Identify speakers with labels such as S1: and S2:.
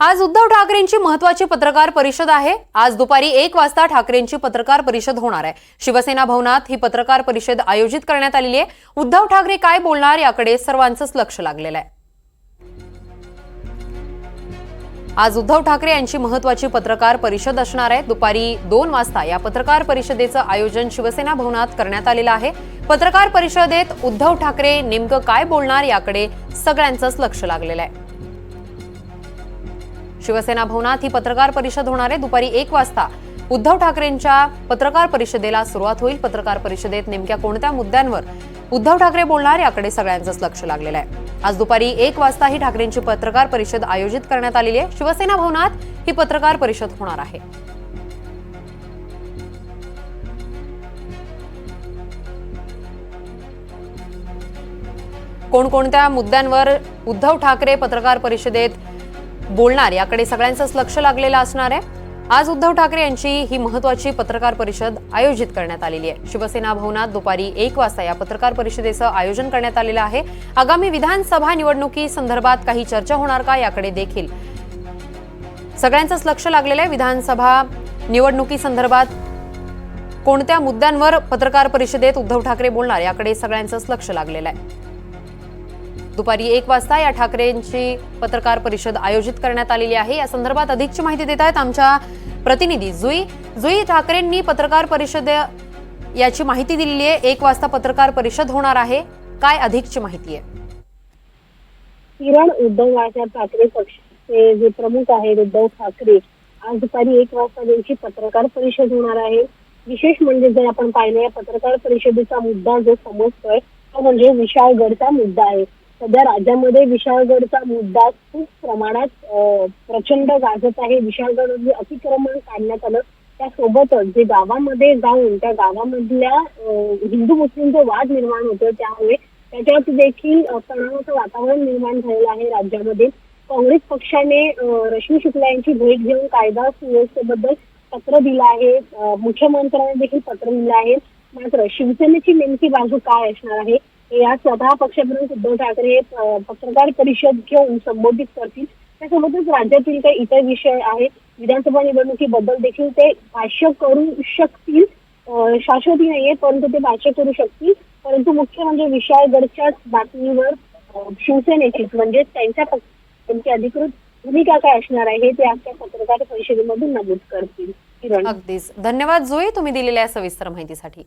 S1: आज उद्धव ठाकरेंची महत्वाची पत्रकार परिषद आहे. आज दुपारी एक वाजता ठाकरेंची पत्रकार परिषद होणार आहे. शिवसेना भवनात ही पत्रकार परिषद आयोजित करण्यात आलेली आहे. उद्धव ठाकरे काय बोलणार याकडे सर्वांचंच लक्ष लागलेलं आहे. आज उद्धव ठाकरे यांची महत्वाची पत्रकार परिषद असणार आहे. दुपारी दोन वाजता या पत्रकार परिषदेचं आयोजन शिवसेना भवनात करण्यात आलेलं आहे. पत्रकार परिषदेत उद्धव ठाकरे नेमकं काय बोलणार याकडे सगळ्यांचंच लक्ष लागलेलं आहे. शिवसेना भवनात ही पत्रकार परिषद होणार आहे दुपारी एक वाजता उद्धव ठाकरेंच्या पत्रकार परिषदेला सुरुवात होईल. पत्रकार परिषदेत नेमक्या कोणत्या मुद्द्यांवर उद्धव ठाकरे बोलणार याकडे सगळ्यांचंच लक्ष लागलेलं आहे. आज दुपारी एक वाजता ही ठाकरेंची पत्रकार परिषद आयोजित करण्यात आलेली आहे. शिवसेना भवनात ही पत्रकार परिषद होणार आहे. कोणकोणत्या मुद्द्यांवर उद्धव ठाकरे पत्रकार परिषदेत बोलणार याकडे सगळ्यांचंच लक्ष लागलेलं असणार आहे. आज उद्धव ठाकरे यांची ही महत्वाची पत्रकार परिषद आयोजित करण्यात आलेली आहे. शिवसेना भवनात दुपारी एक वाजता या पत्रकार परिषदेचं आयोजन करण्यात आलेलं आहे. आगामी विधानसभा निवडणुकी संदर्भात काही चर्चा होणार का याकडे देखील सगळ्यांचंच लक्ष लागलेलं आहे. विधानसभा निवडणुकी संदर्भात कोणत्या मुद्द्यांवर पत्रकार परिषदेत उद्धव ठाकरे बोलणार याकडे सगळ्यांचंच लक्ष लागलेलं आहे. दुपारी एक वाजता या ठाकरेंची पत्रकार परिषद आयोजित करण्यात आलेली आहे. या संदर्भात अधिकची माहिती देत आहेत आमच्या प्रतिनिधी जुई. जुई ठाकरेंनी पत्रकार परिषद याची माहिती दिलेली आहे. एक वाजता पत्रकार परिषद होणार आहे. काय अधिकची माहिती आहे?
S2: किरण उद्धव राजा ठाकरे पक्षाचे जे प्रमुख आहेत उद्धव ठाकरे आज दुपारी एक वाजता त्यांची पत्रकार परिषद होणार आहे. विशेष म्हणजे जर आपण पाहिलं या पत्रकार परिषदेचा मुद्दा जो समजतोय तो म्हणजे विशाळगडचा मुद्दा आहे. सध्या राज्यामध्ये विशाळगडचा मुद्दा खूप प्रमाणात प्रचंड गाजत आहे. विशाळगड अतिक्रमण काढण्यात आलं. त्यासोबतच जे गावामध्ये जाऊन त्या गावामधल्या हिंदू मुस्लिम जो वाद निर्माण होतो त्यामुळे त्याच्यात देखील तणावाचं वातावरण निर्माण झालेलं आहे राज्यामध्ये. काँग्रेस पक्षाने रश्मी शुक्ला यांची भेट घेऊन कायदा सुव्यवस्थेबद्दल पत्र दिलं आहे. मुख्यमंत्र्यांनी देखील पत्र दिलं आहे. मात्र शिवसेनेची नेमकी बाजू काय असणार आहे? या स्वतः पक्षप्रमुख उद्धव ठाकरे पत्रकार परिषद घेऊन संबोधित करतील. त्यासोबतच राज्यातील काही इतर विषय आहेत विधानसभा निवडणुकीबद्दल देखील ते भाष्य करू शकतील. शाश्वती नाहीये परंतु ते भाष्य करू शकतील. परंतु मुख्य म्हणजे विशाळगडच्याच बातमीवर शिवसेनेची म्हणजे त्यांच्या त्यांची अधिकृत भूमिका काय असणार आहे हे ते आजच्या पत्रकार परिषदेमधून नमूद करतील.
S1: अगदीच. धन्यवाद जोई. तुम्ही दिलेल्या सविस्तर माहितीसाठी.